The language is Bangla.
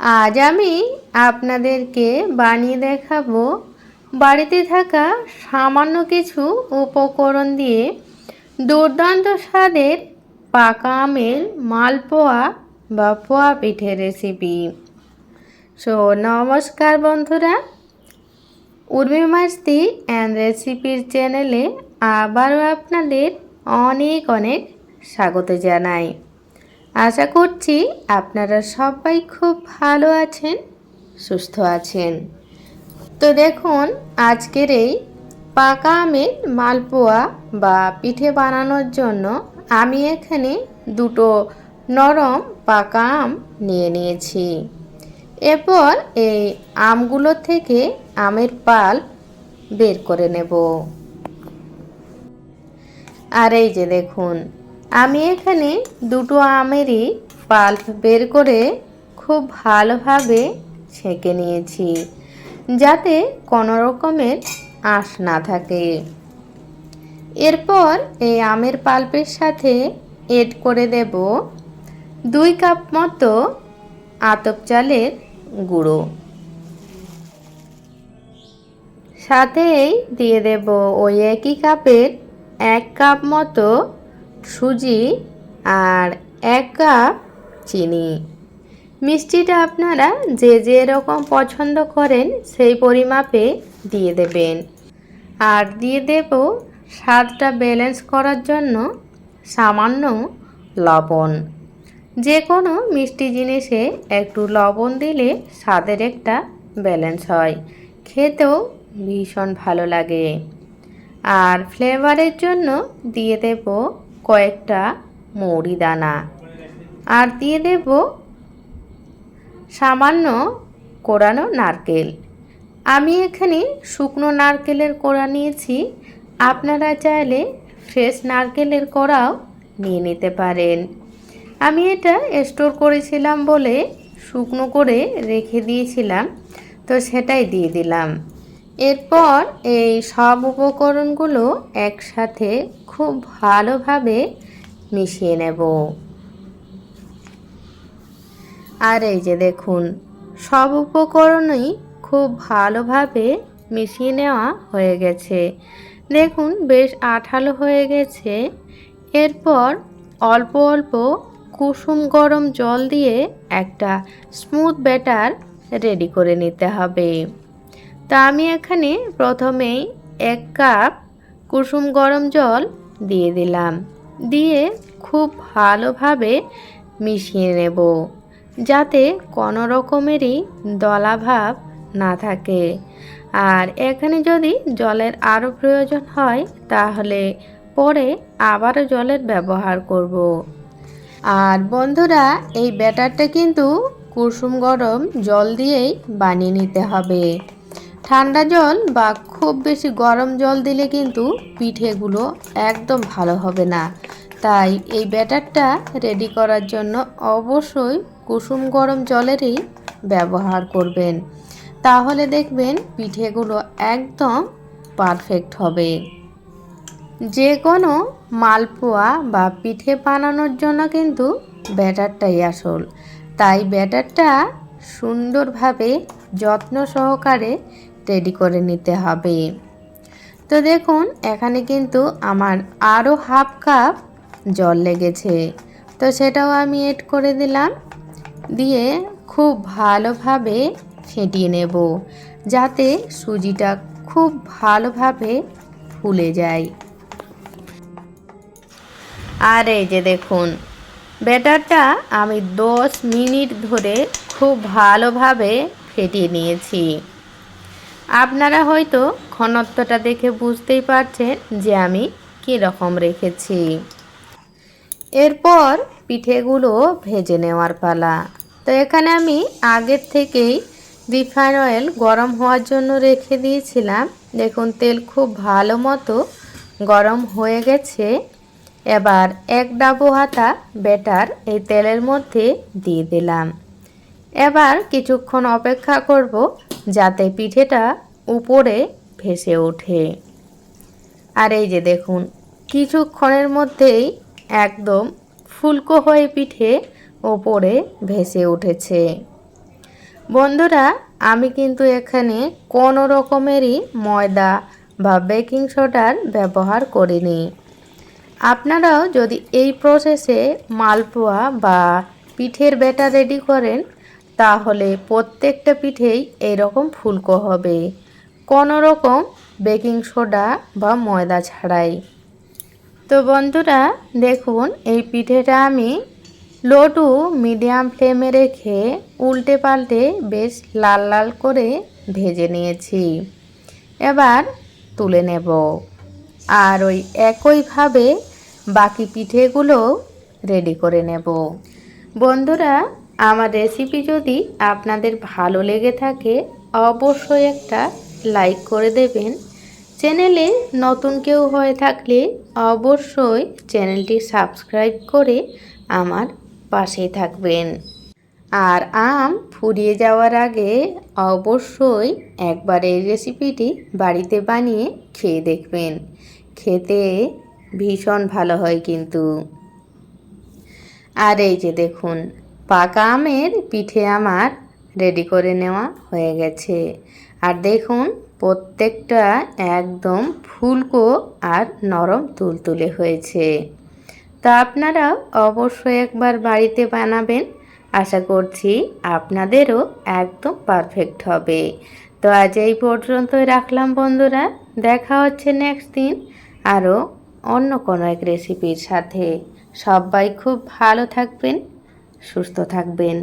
আজ আমি আপনাদেরকে বানিয়ে দেখাবো বাড়িতে থাকা সামান্য কিছু উপকরণ দিয়ে দুর্দান্ত স্বাদের পাকা আমের মালপোয়া বা পোয়া পিঠের রেসিপি সো নমস্কার বন্ধুরা। উর্মি মাস্তি অ্যান্ড রেসিপির চ্যানেলে আবারও আপনাদের অনেক অনেক স্বাগত জানাই। আশা করছি আপনারা সবাই খুব ভালো আছেন, সুস্থ আছেন। তো দেখুন, আজকের এই পাকা আমের মালপোয়া বা পিঠে বানানোর জন্য আমি এখানে দুটো নরম পাকা আম নিয়ে নিয়েছি। এরপর এই আমগুলো থেকে আমের পাল বের করে নেব। আর এই যে দেখুন আমি এখানে দুটো আমেরই পাল্প বের করে খুব ভালোভাবে ছেঁকে নিয়েছি, যাতে কোনো রকমের আঁশ না থাকে। এরপর এই আমের পাল্পের সাথে এড করে দেব দুই কাপ মতো আতপ চালের গুঁড়ো। সাথেই দিয়ে দেব ওই একই কাপের এক কাপ মতো সুজি আর এক কাপ চিনি। মিষ্টিটা আপনারা যে যে রকম পছন্দ করেন সেই পরিমাপে দিয়ে দেবেন। আর দিয়ে দেব স্বাদটা ব্যালেন্স করার জন্য সামান্য লবণ। যে কোনো মিষ্টি জিনিসে একটু লবণ দিলে স্বাদের একটা ব্যালেন্স হয়। খেতেও ভীষণ ভালো লাগে। আর ফ্লেভারের জন্য দিয়ে দেব কয়েকটা মৌরি দানা। আর দিয়ে দেব সামান্য কোরানো নারকেল। আমি এখানে শুকনো নারকেলের কোড়া নিয়েছি। আপনারা চাইলে ফ্রেশ নারকেলের কোড়াও নিয়ে নিতে পারেন। আমি এটা স্টোর করেছিলাম বলে শুকনো করে রেখে দিয়েছিলাম, তো সেটাই দিয়ে দিলাম। এরপর এই সব উপকরণগুলো একসাথে খুব ভালোভাবে মিশিয়ে নেব। আর এই যে দেখুন, সব উপকরণই খুব ভালোভাবে মিশিয়ে নেওয়া হয়ে গেছে। দেখুন, বেশ আঠালো হয়ে গেছে। এরপর অল্প অল্প কুসুম গরম জল দিয়ে একটা স্মুথ ব্যাটার রেডি করে নিতে হবে। তা আমি এখানে প্রথমেই এক কাপ কুসুম গরম জল দিয়ে দিলাম। দিয়ে খুব ভালোভাবে মিশিয়ে নেব, যাতে কোনো রকমেরই দলাভাব না থাকে। আর এখানে যদি জলের আরও প্রয়োজন হয়, তাহলে পরে আবারও জলের ব্যবহার করব। আর বন্ধুরা, এই ব্যাটারটা কিন্তু কুসুম গরম জল দিয়েই বানিয়ে নিতে হবে। ঠান্ডা জল বা খুব বেশি গরম জল দিলে কিন্তু পিঠেগুলো একদম ভালো হবে না। তাই এই ব্যাটারটা রেডি করার জন্য অবশ্যই কুসুম গরম জলেরই ব্যবহার করবেন। তাহলে দেখবেন পিঠেগুলো একদম পারফেক্ট হবে। যে কোনো মালপোয়া বা পিঠে বানানোর জন্য কিন্তু ব্যাটারটাই আসল। তাই ব্যাটারটা সুন্দরভাবে যত্ন সহকারে রেডি করে নিতে হবে। তো দেখুন, এখানে কিন্তু আমার আরও হাফ কাপ জল লেগেছে। তো সেটাও আমি এড করে দিলাম। দিয়ে খুব ভালোভাবে ফেটিয়ে নেব, যাতে সুজিটা খুব ভালোভাবে ফুলে যায়। আর এই যে দেখুন, ব্যাটারটা আমি দশ মিনিট ধরে খুব ভালোভাবে ফেটিয়ে নিয়েছি। আপনারা হয়তো ঘনত্বটা দেখে বুঝতেই পারছেন যে আমি রকম রেখেছি। এরপর পিঠেগুলো ভেজে নেওয়ার পালা। তো এখানে আমি আগের থেকেই রিফাইন অয়েল গরম হওয়ার জন্য রেখে দিয়েছিলাম। দেখুন, তেল খুব ভালো মতো গরম হয়ে গেছে। এবার এক ডাবু হাতা বেটার এই তেলের মধ্যে দিয়ে দিলাম। এবার কিছুক্ষণ অপেক্ষা করব যাতে পিঠেটা উপরে ভেসে ওঠে। আর এই যে দেখুন, কিছুক্ষণের মধ্যেই একদম ফুলকো হয়ে পিঠে ওপরে ভেসে উঠেছে। বন্ধুরা, আমি কিন্তু এখানে কোনো রকমেরই ময়দা বা বেকিং সোডার ব্যবহার করিনি। আপনারাও যদি এই প্রসেসে মালপোয়া বা পিঠের ব্যাটার রেডি করেন তাহলে প্রত্যেকটা পিঠেই এরকম ফুলকো হবে। কোনো রকম বেকিং সোডা বা ময়দা ছাড়াই। তো বন্ধুরা, দেখুন, এই পিঠেটা আমি লো টু মিডিয়াম ফ্লেমে রেখে উল্টে পাল্টে বেশ লাল লাল করে ভেজে নিয়েছি। এবার তুলে নেব। আর ওই একইভাবে বাকি পিঠেগুলো রেডি করে নেব। বন্ধুরা আমার রেসিপি যদি আপনাদের ভালো লেগে থাকে, অবশ্যই একটা লাইক করে দেবেন। চ্যানেলে নতুন কেউ হয়ে থাকলে অবশ্যই চ্যানেলটি সাবস্ক্রাইব করে আমার পাশেই থাকবেন। আর আম ফুরিয়ে যাওয়ার আগে অবশ্যই একবার এই রেসিপিটি বাড়িতে বানিয়ে খেয়ে দেখবেন। খেতে ভীষণ ভালো হয় কিন্তু। আর এই যে দেখুন পাকা আমের পিঠে আমার রেডি করে নেওয়া হয়ে গেছে। আর দেখুন, প্রত্যেকটা একদম ফুলকো আর নরম তুলতুলে হয়েছে। তা আপনারা অবশ্যই একবার বাড়িতে বানাবেন। আশা করছি আপনাদেরও একদম পারফেক্ট হবে। তো আজ এই পর্যন্তই রাখলাম বন্ধুরা। দেখা হচ্ছে নেক্সট দিন আরও অন্য কোনো এক রেসিপির সাথে। সবাই খুব ভালো থাকবেন। সুস্থ থাকবেন।